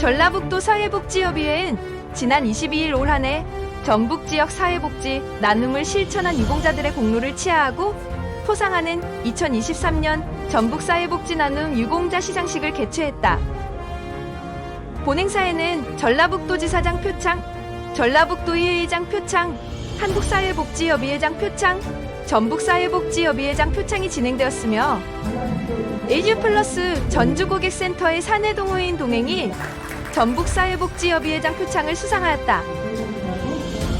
전라북도 사회복지협의회는 지난 22일 올 한 해 전북 지역 사회복지 나눔을 실천한 유공자들의 공로를 치하하고 포상하는 2023년 전북 사회복지 나눔 유공자 시상식을 개최했다. 본행사에는 전라북도지사장 표창, 전라북도의회장 표창, 한국사회복지협의회장 표창, 전북사회복지협의회장 표창이 진행되었으며 에이즈 플러스 전주고객센터의 사내 동호인 동행이 전북사회복지협의회장 표창을 수상하였다.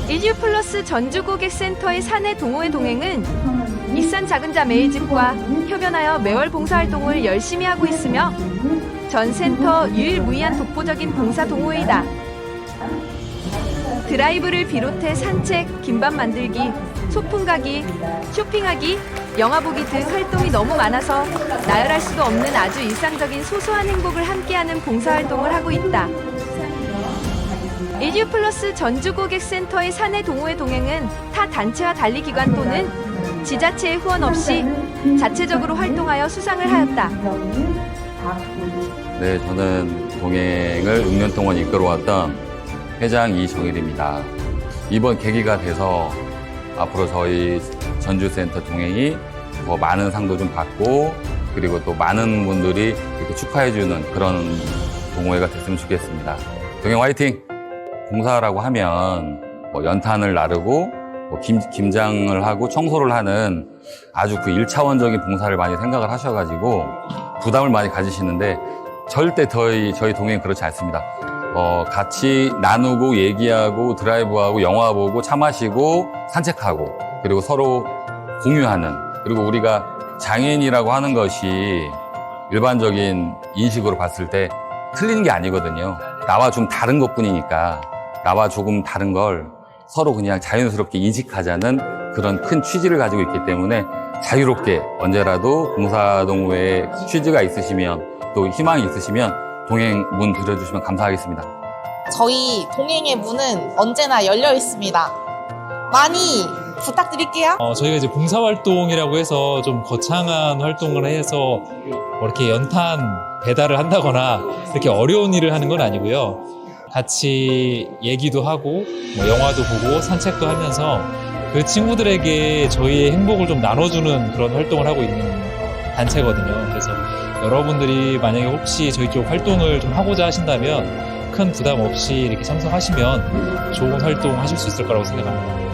에이즈 플러스 전주고객센터의 사내 동호회 동행은 익산 작은자 매일집과 협연하여 매월 봉사활동을 열심히 하고 있으며 전 센터 유일무이한 독보적인 봉사 동호회이다. 드라이브를 비롯해 산책, 김밥 만들기, 소풍 가기, 쇼핑하기, 영화 보기 등 활동이 너무 많아서 나열할 수도 없는 아주 일상적인 소소한 행복을 함께하는 봉사활동을 하고 있다. 에듀 플러스 전주고객센터의 사내 동호회 동행은 타 단체와 달리 기관 또는 지자체의 후원 없이 자체적으로 활동하여 수상을 하였다. 네, 저는 동행을 6년 동안 이끌어왔던 회장 이정일입니다. 이번 계기가 돼서 앞으로 저희 전주센터 동행이 더 많은 상도 좀 받고 그리고 또 많은 분들이 이렇게 축하해주는 그런 동호회가 됐으면 좋겠습니다. 동행 화이팅! 봉사라고 하면 뭐 연탄을 나르고 뭐 김, 김장을 하고 청소를 하는 아주 그 1차원적인 봉사를 많이 생각을 하셔가지고 부담을 많이 가지시는데 절대 저희, 저희 동행 그렇지 않습니다. 어, 같이 나누고 얘기하고 드라이브하고 영화 보고 차 마시고 산책하고 그리고 서로 공유하는 그리고 우리가 장애인이라고 하는 것이 일반적인 인식으로 봤을 때 틀린 게 아니거든요. 나와 좀 다른 것 뿐이니까 나와 조금 다른 걸 서로 그냥 자연스럽게 인식하자는 그런 큰 취지를 가지고 있기 때문에 자유롭게 언제라도 봉사동호회에 취지가 있으시면 또 희망이 있으시면 동행 문 들어주시면 감사하겠습니다. 저희 동행의 문은 언제나 열려 있습니다. 많이 부탁드릴게요. 어, 저희가 이제 봉사활동이라고 해서 좀 거창한 활동을 해서 뭐 이렇게 연탄 배달을 한다거나 이렇게 어려운 일을 하는 건 아니고요. 같이 얘기도 하고 뭐 영화도 보고 산책도 하면서 그 친구들에게 저희의 행복을 좀 나눠주는 그런 활동을 하고 있는 단체거든요. 그래서 여러분들이 만약에 혹시 저희 쪽 활동을 좀 하고자 하신다면 큰 부담 없이 이렇게 참석하시면 좋은 활동 하실 수 있을 거라고 생각합니다.